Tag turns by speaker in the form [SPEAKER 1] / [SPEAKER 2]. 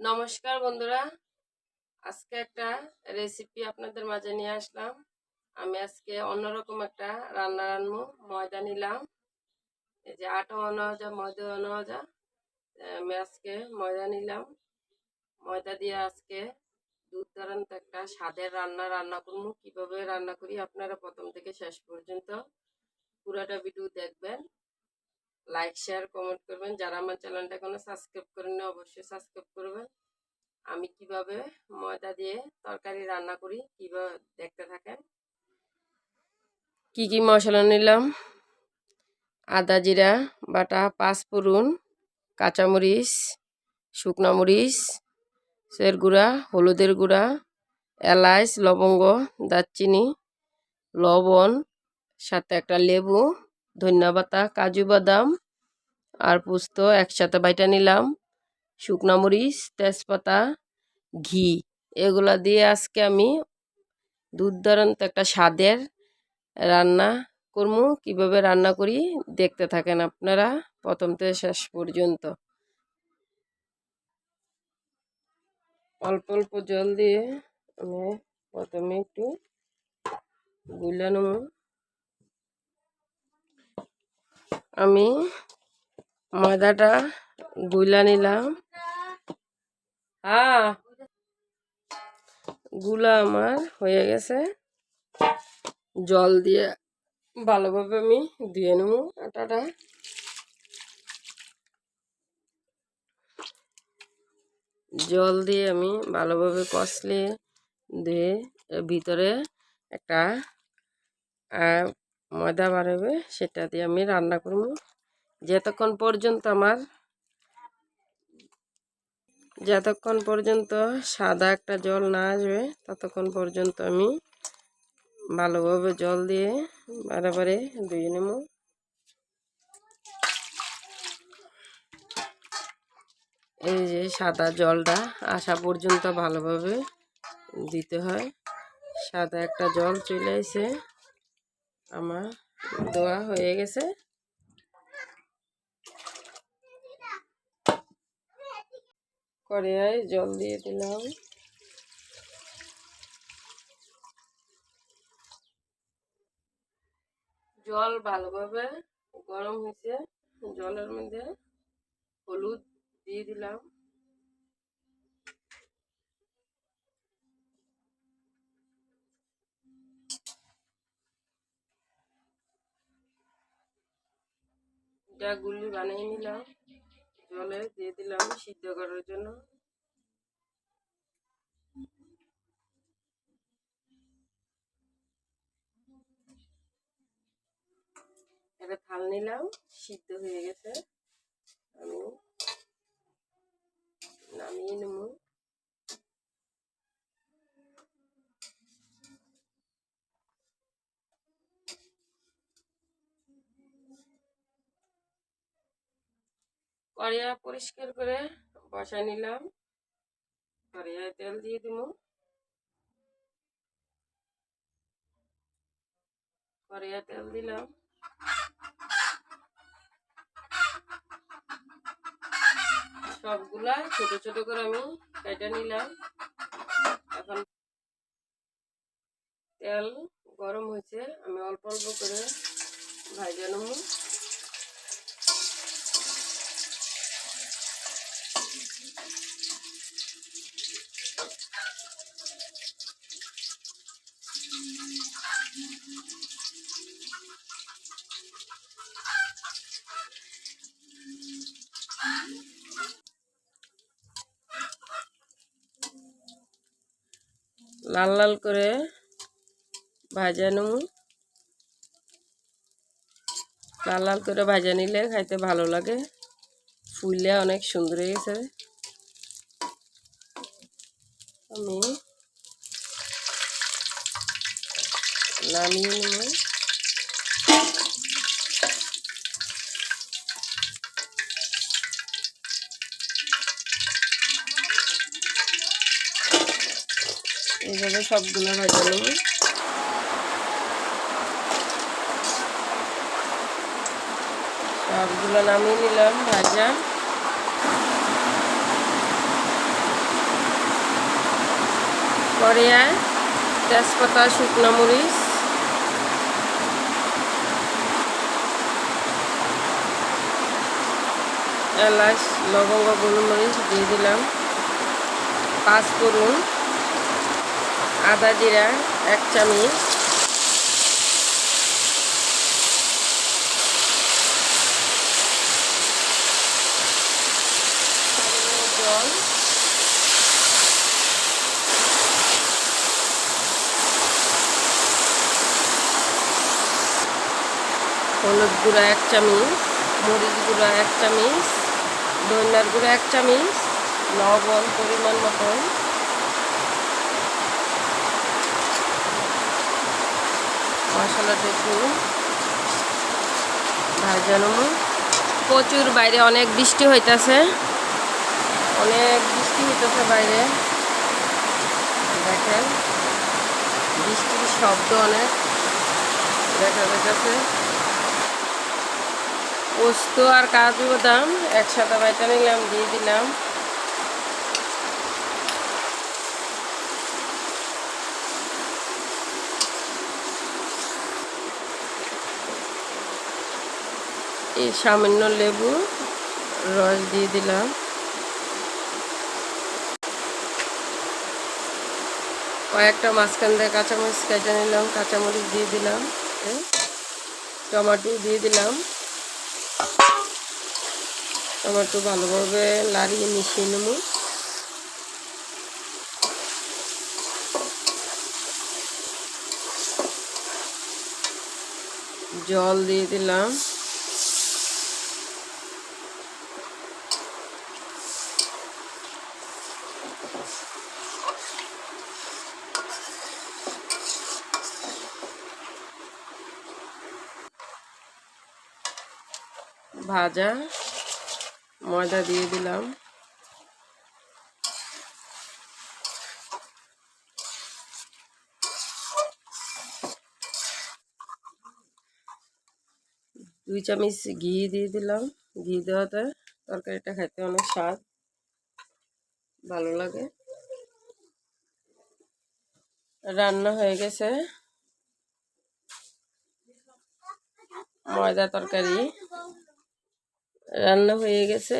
[SPEAKER 1] নমস্কার বন্ধুরা। আজকে একটা রেসিপি আপনাদের মাঝে নিয়ে আসলাম। আমি আজকে অন্যরকম একটা রান্না রান্নু ময়দা নিলাম। এই যে আটা যা ময়দা যা আমি আজকে ময়দা নিলাম। ময়দা দিয়ে আজকে দুর্দান্ত একটা স্বাদের রান্না রান্না করব। কীভাবে রান্না করি আপনারা প্রথম থেকে শেষ পর্যন্ত পুরাটা ভিডিও দেখবেন। লাইক শেয়ার কমেন্ট করবেন। যারা আমার চ্যানেলটা এখনও সাবস্ক্রাইব করেন অবশ্যই সাবস্ক্রাইব করবেন। আমি কীভাবে ময়দা দিয়ে তরকারি রান্না করি, কীভাবে দেখতে থাকেন? কি কি মশলা নিলাম? আদা জিরা, বাটা, পাঁচফোড়ন, কাঁচামরিচ, শুকনো মরিচ সের গুঁড়া, হলুদের গুঁড়া, এলাচ, লবঙ্গ, দারচিনি, লবণ, সাথে একটা লেবু। ধন্যবাতা কাজু বাদাম আর পোস্ত একসাথে বাইটা নিলাম। শুকনো মরিচ, তেজপাতা, ঘি, এগুলা দিয়ে আজকে আমি দুর্দান্ত একটা স্বাদের রান্না করব কীভাবে রান্না করি দেখতে থাকেন আপনারা প্রথম থেকে শেষ পর্যন্ত। অল্প অল্প জল দিয়ে আমি প্রথমে একটু গুলা নেব। আমি ময়দাটা গুলা নিলাম। হ্যাঁ গুলা আমার হয়ে গেছে। জল দিয়ে ভালোভাবে আমি দিয়ে নেব আটাটা। জল দিয়ে আমি ভালোভাবে কষলে দিয়ে ভিতরে একটা ময়দা বাড়াবে, সেটা দিয়ে আমি রান্না করব। যতক্ষণ পর্যন্ত আমার যতক্ষণ পর্যন্ত সাদা একটা জল না আসবে, ততক্ষণ পর্যন্ত আমি ভালোভাবে জল দিয়ে বারে ধুয়ে নেব। এই যে সাদা জলটা আসা পর্যন্ত ভালোভাবে দিতে হয়। সাদা একটা জল চলে এসে আমার দোয়া হয়ে গেছে। কড়াই জল দিয়ে দিলাম। জল ভালোভাবে গরম হয়েছে। জলের মধ্যে হলুদ দিয়ে দিলাম। এটা গুলি বানিয়ে নিলাম, জলে দিয়ে দিলাম সিদ্ধ করার জন্য। একটা থাল নিলাম, সিদ্ধ হয়ে গেছে। আমি নামিয়ে নেব। কড়িয়া পরিষ্কার করে বসা নিলাম। কড়িয়ায় তেল দিয়ে দিব। কড়িয়া তেল দিলাম। সবগুলা ছোট ছোট করে আমি কেটে নিলাম। এখন তেল গরম হয়েছে, আমি অল্প অল্প করে ভাজা নেব। লাল লাল করে ভাজা নেব। লাল লাল করে ভাজা নিলে খাইতে ভালো লাগে। ফুলে অনেক সুন্দর হয়েছে আমি নামিয়ে নেব। এইভাবে সবগুলো ভাজা নেব। সবগুলো নামিয়ে নিলাম ভাজা। কড়াইয়ে তেজপাতা শুকনো মরিচ এলাচ, লবঙ্গ, গোলমরিচ দিয়ে দিলাম। পাঁচ ফোড়ন, আদা জিরা, এক চামচ। হলুদ গুঁড়া এক চামচ, মরিচ গুঁড়া এক চামচ। ধনিয়ার গুঁড়ো এক চামচ, লবণ পরিমাণ মতন। মশলাটা একটু ভাজানো। প্রচুর বাইরে, অনেক বৃষ্টি হইতাছে। অনেক বৃষ্টি হইতেছে বাইরে। দেখেন, বৃষ্টির শব্দ অনেক। দেখা যাচ্ছে পোস্ত আর কাজু বাদাম একসাথে বাইটা নিলাম, দিয়ে দিলাম। এই সামান্য লেবু, রস দিয়ে দিলাম। কয়েকটা মাঝখান দিয়ে কাঁচামরিচ কেটে নিলাম, কাঁচামরিচ দিয়ে দিলাম। টমাটো দিয়ে দিলাম। টমাটো ভালোভাবে লাড়িয়ে মিশিয়ে নেব। জল দিয়ে দিলাম। ভাজা, ময়দা দিয়ে দিলাম। দুই চামচ ঘি দিয়ে দিলাম। ঘি দেওয়াতে তরকারিটা খাইতে অনেক স্বাদ, ভালো লাগে। রান্না হয়ে গেছে। ময়দা তরকারি। রান্না হয়ে গেছে।